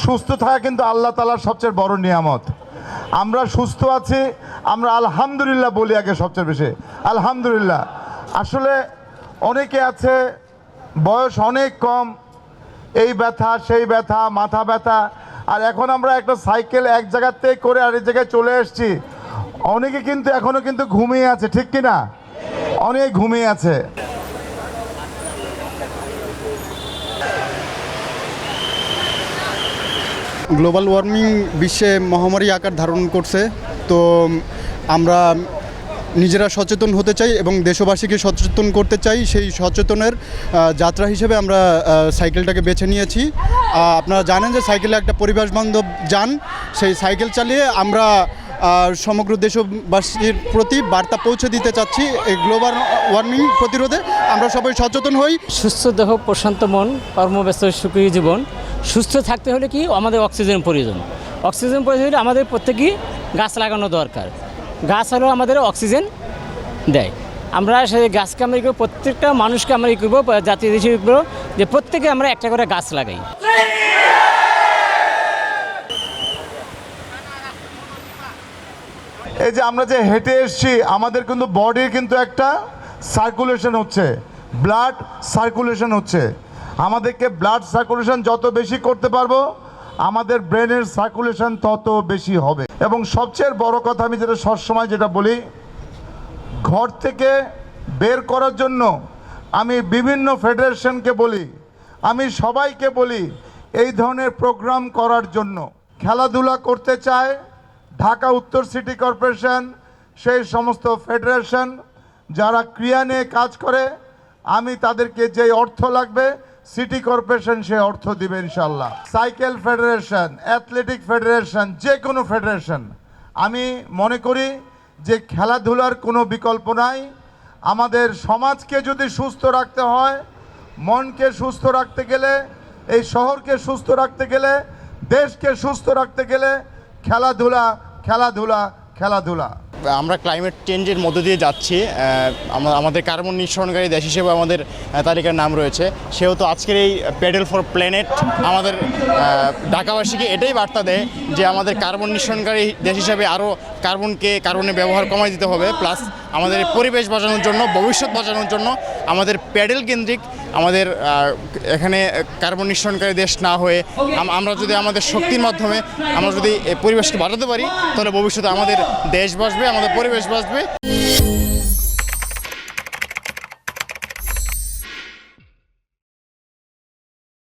সুস্থ থাকা কিন্তু আল্লাহ তালার সবচেয়ে বড় নিয়ামত। আমরা সুস্থ আছি, আমরা আলহামদুলিল্লাহ বলি আগে সবচেয়ে বেশি। আলহামদুলিল্লাহ। আসলে অনেকে আছে, বয়স অনেক কম, এই ব্যথা, সেই ব্যথা, মাথা ব্যথা, আর এখন আমরা একটা সাইকেল এক জায়গার থেকে করে আরেক জায়গায় চলে এসেছি। অনেকে কিন্তু এখনও কিন্তু ঘুমিয়ে আছে, ঠিক কি না অনেক ঘুমিয়ে আছে। গ্লোবাল ওয়ার্মিং বিশ্বে মহামারী আকার ধারণ করছে। তো আমরা নিজেরা সচেতন হতে চাই এবং দেশবাসীকে সচেতন করতে চাই। সেই সচেতনের যাত্রা হিসেবে আমরা সাইকেলটাকে বেছে নিয়েছি। আপনারা জানেন যে সাইকেলে একটা পরিবেশ বান্ধব যান। সেই সাইকেল চালিয়ে আমরা সমগ্র দেশবাসীর প্রতি বার্তা পৌঁছে দিতে চাচ্ছি। এই গ্লোবাল ওয়ার্মিং প্রতিরোধে আমরা সবাই সচেতন হই। সুস্থ দেহ, প্রশান্ত মন, কর্মব্যস্ত সুখী জীবন। সুস্থ থাকতে হলে কি? আমাদের অক্সিজেন প্রয়োজন। অক্সিজেন প্রয়োজন হলে আমাদের প্রত্যেকেই গাছ লাগানো দরকার। গাছ হলো আমাদের অক্সিজেন দেয়। আমরা সেই গাছকে আমরা প্রত্যেকটা মানুষকে আমরা কী করব? জাতীয় দেশে করব? যে প্রত্যেকে আমরা একটা করে গাছ লাগাই। এই যে আমরা যে হেঁটে এসেছি, আমাদের কিন্তু বডির কিন্তু একটা সার্কুলেশন হচ্ছে। ব্লাড সার্কুলেশন হচ্ছে। আমাদেরকে ব্লাড সার্কুলেশন যত বেশি করতে পারব, আমাদের ব্রেনের সার্কুলেশন তত বেশি হবে। এবং সবচেয়ে বড় কথা আমি যেটা সবসময় যেটা বলি, ঘর থেকে বের করার জন্য আমি বিভিন্ন ফেডারেশনকে বলি, আমি সবাইকে বলি, এই ধরনের প্রোগ্রাম করার জন্য। খেলাধুলা করতে চায়, ঢাকা উত্তর সিটি কর্পোরেশন সেই সমস্ত ফেডারেশন যারা ক্রিয়া নিয়ে কাজ করে, আমি তাদেরকে যে অর্থ লাগবে সিটি কর্পোরেশন সে অর্থ দিবে ইনশাল্লাহ সাইকেল ফেডারেশন অ্যাথলেটিক ফেডারেশন যে কোনো ফেডারেশন আমি মনে করি যে খেলাধুলার কোনো বিকল্প নাই। আমাদের সমাজকে যদি সুস্থ রাখতে হয়, মনকে সুস্থ রাখতে গেলে, এই শহরকে সুস্থ রাখতে গেলে, দেশকে সুস্থ রাখতে গেলে খেলাধুলা খেলাধুলা খেলাধুলা। আমরা ক্লাইমেট চেঞ্জের মধ্য দিয়ে যাচ্ছি আমাদের কার্বন নিঃসরণকারী দেশ হিসেবে আমাদের তালিকার নাম রয়েছে। সেহেতু আজকের এই প্যাডেল ফর প্ল্যানেট আমাদের ঢাকাবাসীকে এটাই বার্তা দেয় যে আমাদের কার্বন নিঃসরণকারী দেশ হিসেবে আরও কার্বনকে কার্বনের ব্যবহার কমাই দিতে হবে। প্লাস আমাদের পরিবেশ বাঁচানোর জন্য, ভবিষ্যৎ বাঁচানোর জন্য আমাদের প্যাডেল কেন্দ্রিক আমাদের এখানে কার্বন নিঃসরণকারী দেশ না হয়ে আমরা যদি আমাদের শক্তির মাধ্যমে, আমরা যদি পরিবেশকে বাঁচাতে পারি, তাহলে ভবিষ্যতে আমাদের দেশ বাঁচবে, আমাদের পরিবেশ বাঁচবে।